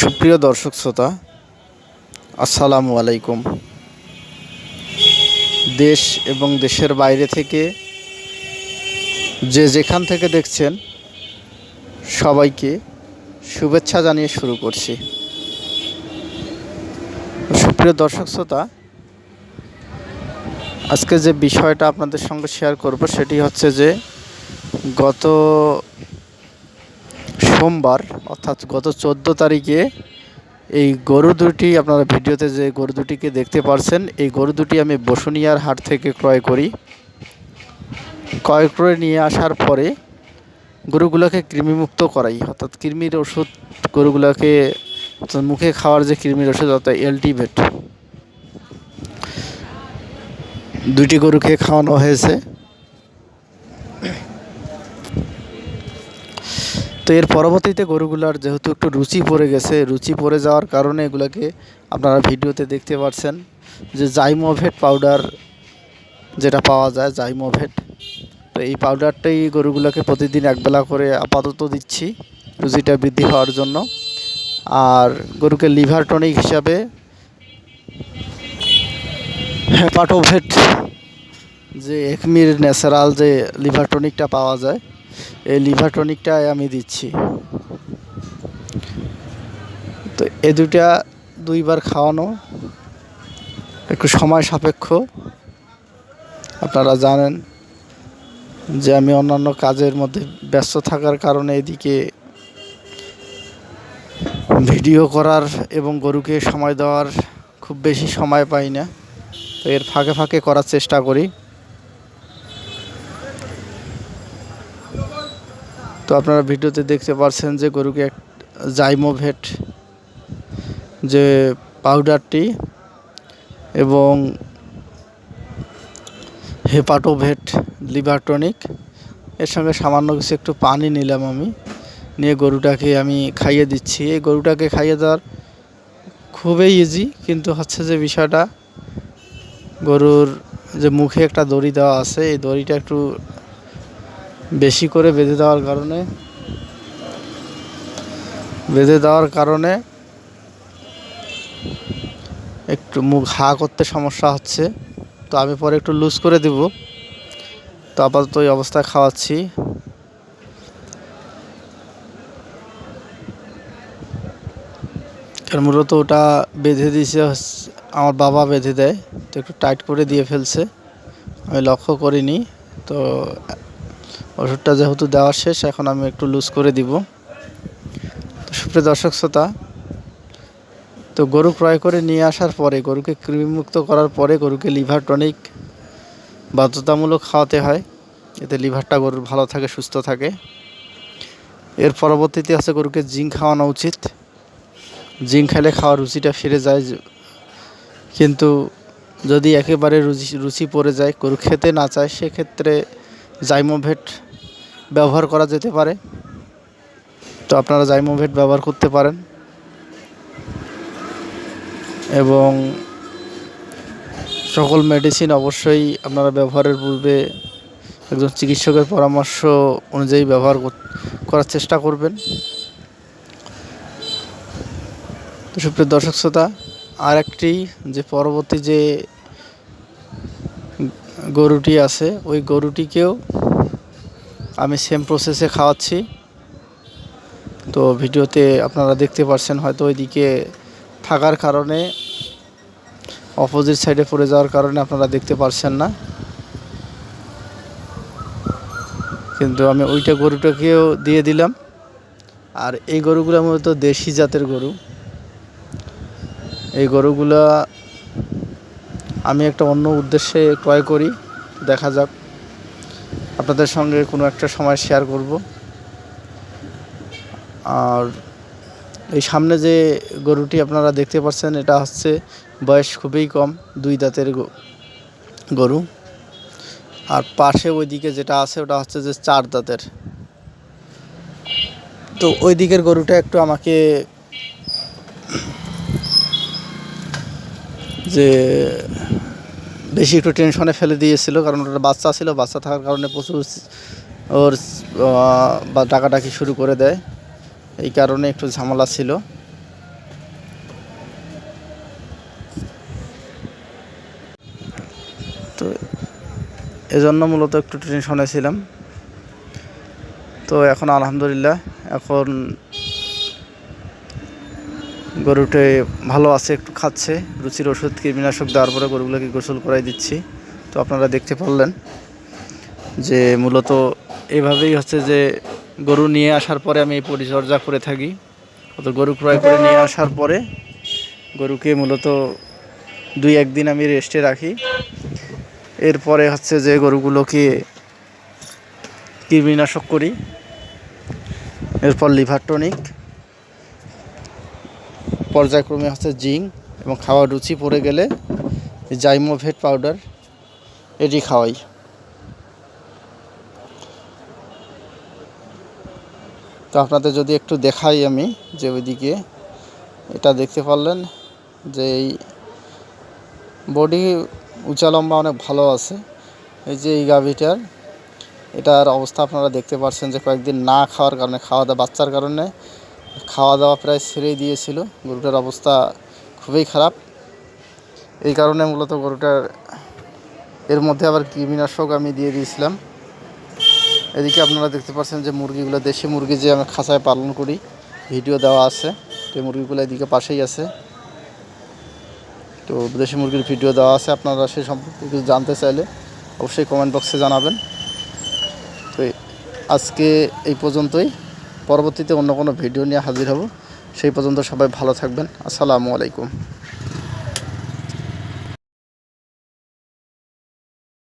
সুপ্রিয় দর্শক শ্রোতা, আসসালামু আলাইকুম। দেশ এবং দেশের বাইরে থেকে যে যেখান থেকে দেখছেন, সবাইকে শুভেচ্ছা জানিয়ে শুরু করছি। সুপ্রিয় দর্শক শ্রোতা, আজকে যে বিষয়টা আপনাদের সঙ্গে শেয়ার করব, সেটি হচ্ছে যে গত সোমবার, অর্থাৎ গত চোদ্দ তারিখে এই গরু দুটি, আপনারা ভিডিওতে যে গরু দুটিকে দেখতে পারছেন, এই গরু দুটি আমি বসুনিয়ার হাট থেকে ক্রয় করি। ক্রয় করে নিয়ে আসার পরে গরুগুলোকে কৃমিমুক্ত করাই, অর্থাৎ কৃমির ওষুধ গরুগুলোকে মুখে খাওয়ার যে কৃমির ওষুধ, অর্থাৎ এলটিভেট। দুটি গরুকে খাওয়ানো হয়েছে। তো এর পরবর্তীতে গরুগুলার যেহেতু একটু রুচি পড়ে গেছে, রুচি পড়ে যাওয়ার কারণে এগুলোকে আপনারা ভিডিওতে দেখতে পাচ্ছেন যে জাইমোভেট পাউডার যেটা পাওয়া যায় জাইমোভেট তো এই পাউডারটাই গরুগুলোকে প্রতিদিন একবেলা করে আপাতত দিচ্ছি, রুচিটা বৃদ্ধি হওয়ার জন্য। আর গরুকে লিভার টনিক হিসাবে হ্যাপাটোভেট যে একমির ন্যাচারাল যে লিভার টনিকটা পাওয়া যায় এই লিভার টনিকটাই আমি দিচ্ছি। তো এ দুটা দুইবার খাওয়ানো, একটু সময় সাপেক্ষ। আপনারা জানেন যে আমি অন্যান্য কাজের মধ্যে ব্যস্ত থাকার কারণে এদিকে ভিডিও করার এবং গরুকে সময় দেওয়ার খুব বেশি সময় পাই না। তো এর ফাঁকে ফাঁকে করার চেষ্টা করি। তো আপনারা ভিডিওতে দেখতে পারছেন যে গরুকে এক জাইমোভেট যে পাউডারটি এবং হেপাটোভেট লিভার টনিক এর সঙ্গে সামান্য কিছু একটু পানি নিলাম আমি, নিয়ে গরুটাকে আমি খাইয়ে দিচ্ছি। এই গরুটাকে খাইয়ে দেওয়ার খুবই ইজি কিন্তু হচ্ছে যে বিষয়টা, গরুর যে মুখে একটা দড়ি দেওয়া আছে, এই দড়িটা একটু বেশি করে বেঁধে দেওয়ার কারণে। বেঁধে দেওয়ার কারণে একটু মুখ হা করতে সমস্যা হচ্ছে। তো আমি পরে একটু লুজ করে দেব। তো আপাতত ওই অবস্থায় খাওয়াচ্ছি। মূলত ওটা বেঁধে দিয়েছে আমার বাবা বেঁধে দেয়। তো একটু টাইট করে দিয়ে ফেলছে। আমি লক্ষ্য করিনি। তো ওষুধটা যেহেতু দেওয়া শেষ, এখন আমি একটু লুজ করে দিব। তো সুপ্রিয় দর্শক শ্রোতা, তো গরু ক্রয় করে নিয়ে আসার পরে, গরুকে কৃমিমুক্ত করার পরে গরুকে লিভার টনিক বাধ্যতামূলক খাওয়াতে হয়। এতে লিভারটা গরুর ভালো থাকে, সুস্থ থাকে। এর পরবর্তীতে আছে গরুকে জিঙ্ক খাওয়ানো উচিত। জিঙ্ক খেলে খাওয়ার রুচিটা ফিরে যায়। কিন্তু যদি একেবারে রুচি রুচি পড়ে যায়, গরু খেতে না চায়, সেক্ষেত্রে জাইমোভেট ব্যবহার করা যেতে পারে। তো আপনারা জাইমোভেট ব্যবহার করতে পারেন। এবং সকল মেডিসিন অবশ্যই আপনারা ব্যবহারের পূর্বে একজন চিকিৎসকের পরামর্শ অনুযায়ী ব্যবহার করার চেষ্টা করবেন। তো সুপ্রিয় দর্শক শ্রোতা আর একটি যে পরবর্তী যে গরুটি আছে, ওই গরুটিকেও আমি সেম প্রসেসে খাওয়াচ্ছি। তো ভিডিওতে আপনারা দেখতে পাচ্ছেন হয়তো ওইদিকে থাকার কারণে অপোজিট সাইডে পড়ে যাওয়ার কারণে আপনারা দেখতে পারছেন না। কিন্তু আমি ওইটা গরুটাকেও দিয়ে দিলাম। আর এই গরুগুলো মূলত দেশি জাতের গরু। এই গরুগুলা আমি একটা অন্য উদ্দেশ্যে ক্রয় করি, দেখা যাক। আপনাদের সঙ্গে কোনো একটা সময় শেয়ার করব। আর এই সামনে যে গরুটি আপনারা দেখতে পাচ্ছেন, এটা হচ্ছে বয়স খুবই কম, দুই দাঁতের গরু। আর পাশে ওইদিকে যেটা আছে, ওটা হচ্ছে যে চার দাঁতের। তো ওই দিকের গরুটা একটু আমাকে যে বেশি একটু টেনশনে ফেলে দিয়েছিল, কারণ ওটা বাচ্চা ছিল, বাচ্চা থাকার কারণে প্রচুর ওর বা ডাকাডাকি শুরু করে দেয়। এই কারণে একটু ঝামেলা ছিল। তো এজন্য মূলত একটু টেনশনে ছিলাম। তো এখন আলহামদুলিল্লাহ, এখন গরুটে ভালো আছে, একটু খাচ্ছে। রুচির ওষুধ, কীটনাশক, দেওয়ার পরে গরুগুলোকে গোসল করাই দিচ্ছি। তো আপনারা দেখতে পারলেন যে মূলত এভাবেই হচ্ছে যে গরু নিয়ে আসার পরে আমি এই পরিচর্যা করে থাকি। তো গরু ক্রয় করে নিয়ে আসার পরে গরুকে মূলত দুই, একদিন আমি রেস্টে রাখি। এরপরে হচ্ছে যে গরুগুলোকে কীটনাশক করি। এরপর লিভার টনিক পর্যায়ক্রমে হচ্ছে জিঙ্ক এবং খাওয়ার রুচি পড়ে গেলে জাইমোভেট পাউডার এটি খাওয়াই। তো আপনাদের যদি একটু দেখাই আমি যে ওইদিকে এটা দেখতে পারলেন যে এই বডি উঁচা লম্বা অনেক ভালো আছে। এই যে এই গাভিটার, এটার অবস্থা আপনারা দেখতে পাচ্ছেন যে কয়েকদিন না খাওয়ার কারণে খাওয়া দাওয়া বাচ্চার কারণে খাওয়া দাওয়া প্রায় ছেড়েই দিয়েছিল। গরুটার অবস্থা খুবই খারাপ। এই কারণে মূলত গরুটার, এর মধ্যে আবার কৃমিনাশক আমি দিয়ে দিয়েছিলাম। এদিকে আপনারা দেখতে পাচ্ছেন যে মুরগিগুলো, দেশি মুরগি যে আমি খাঁচায় পালন করি, ভিডিও দেওয়া আছে তো মুরগিগুলো এদিকে পাশেই আছে। তো দেশি মুরগির ভিডিও দেওয়া আছে, আপনারা সে সম্পর্কে কিছু জানতে চাইলে অবশ্যই কমেন্ট বক্সে জানাবেন। তো আজকে এই পর্যন্তই। পরবর্তীতে অন্য কোনো ভিডিও নিয়ে হাজির হব। সেই পর্যন্ত সবাই ভালো থাকবেন। আসসালামু আলাইকুম।